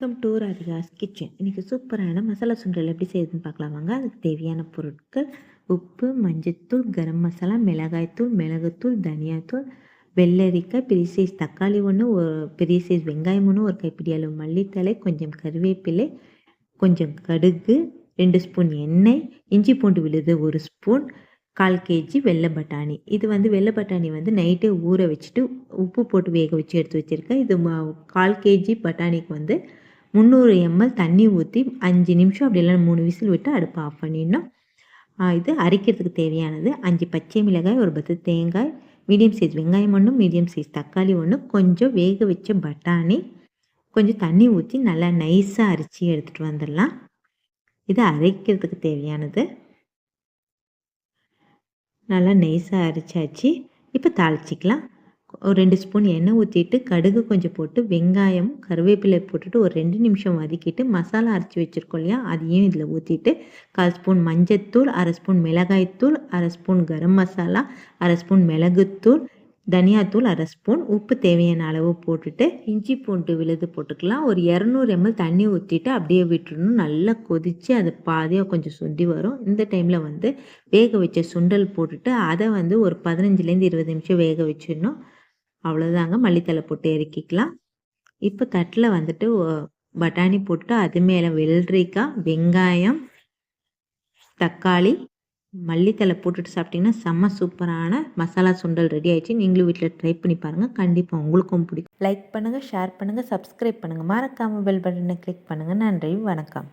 Welcome to Radhika's kitchen இன்றைக்கி சூப்பரான மசாலா சுண்டல் எப்படி செய்யுதுன்னு பார்க்கலாம் வாங்க. அதுக்கு தேவையான பொருட்கள் உப்பு மஞ்சத்தூள் கரம் மசாலா மிளகாய்த்தூள் மிளகுத்தூள் தனியாத்தூள் வெள்ளரிக்காய் பெரிய சைஸ் தக்காளி ஒன்று ஒரு பெரிய சைஸ் வெங்காயம் ஒன்று ஒரு கைப்பிடி அளவு மல்லித்தலை கொஞ்சம் கருவேப்பிலை கொஞ்சம் கடுகு ரெண்டு ஸ்பூன் எண்ணெய் இஞ்சி பூண்டு விழுது ஒரு ஸ்பூன் கால் கேஜி வெள்ளை பட்டாணி. இது வந்து வெள்ளை பட்டாணி வந்து நைட்டே ஊற வச்சுட்டு உப்பு போட்டு வேக வச்சு எடுத்து வச்சுருக்கேன். இது கால் கேஜி பட்டாணிக்கு வந்து முந்நூறு எம்எல் தண்ணி ஊற்றி அஞ்சு நிமிஷம் அப்படி இல்லைன்னா மூணு விசில் விட்டு அடுப்பு ஆஃப் பண்ணிடணும். இது அரைக்கிறதுக்கு தேவையானது. அஞ்சு பச்சை மிளகாய் ஒரு பத்து தேங்காய் மீடியம் சைஸ் வெங்காயம் ஒன்று மீடியம் சைஸ் தக்காளி ஒன்று கொஞ்சம் வேக வச்ச பட்டாணி கொஞ்சம் தண்ணி ஊற்றி நல்லா நைஸாக அரைச்சி எடுத்துகிட்டு வந்துடலாம். இது அரைக்கிறதுக்கு தேவையானது. நல்லா நெய்ஸாக அரைச்சாச்சு. இப்போ தாளிச்சிக்கலாம். ஒரு ரெண்டு ஸ்பூன் எண்ணெய் ஊற்றிட்டு கடுகு கொஞ்சம் போட்டு வெங்காயம் கருவேப்பிலை போட்டுட்டு ஒரு ரெண்டு நிமிஷம் வதக்கிட்டு மசாலா அரைச்சி வச்சுருக்கோம் இல்லையா? அதையும் இதில் ஊற்றிட்டு கால் ஸ்பூன் மஞ்சத்தூள் அரை ஸ்பூன் மிளகாய்த்தூள் அரை ஸ்பூன் கரம் மசாலா அரை ஸ்பூன் மிளகுத்தூள் தனியாத்தூள் அரை ஸ்பூன் உப்பு தேவையான அளவு போட்டுட்டு இஞ்சி பூண்டு விழுது போட்டுக்கலாம். ஒரு இரநூறு எம்எல் தண்ணி ஊற்றிட்டு அப்படியே விட்டுறணும் நல்லா கொதித்து அது பாதியாக கொஞ்சம் சுண்டி வரும். இந்த டைமில் வந்து வேக வச்ச சுண்டல் போட்டுட்டு அதை வந்து ஒரு பதினஞ்சுலேருந்து இருபது நிமிஷம் வேக வச்சிடணும். அவ்வளோதாங்க மல்லித்தலை போட்டு இறக்கிக்கலாம். இப்போ தட்டில் வந்துட்டு பட்டாணி போட்டு அது மேலே வெள்ளரிக்காய் வெங்காயம் தக்காளி மல்லித்தலை போட்டுட்டு சாப்பிட்டிங்கன்னா செம்ம சூப்பரான மசாலா சுண்டல் ரெடி ஆயிடுச்சு. நீங்களும் வீட்டில் ட்ரை பண்ணி பாருங்கள் கண்டிப்பாக உங்களுக்கும் பிடிக்கும். லைக் பண்ணுங்கள் ஷேர் பண்ணுங்கள் சப்ஸ்கிரைப் பண்ணுங்கள் மறக்காமல் பெல் பட்டனை கிளிக் பண்ணுங்கள் நன்றி வணக்கம்.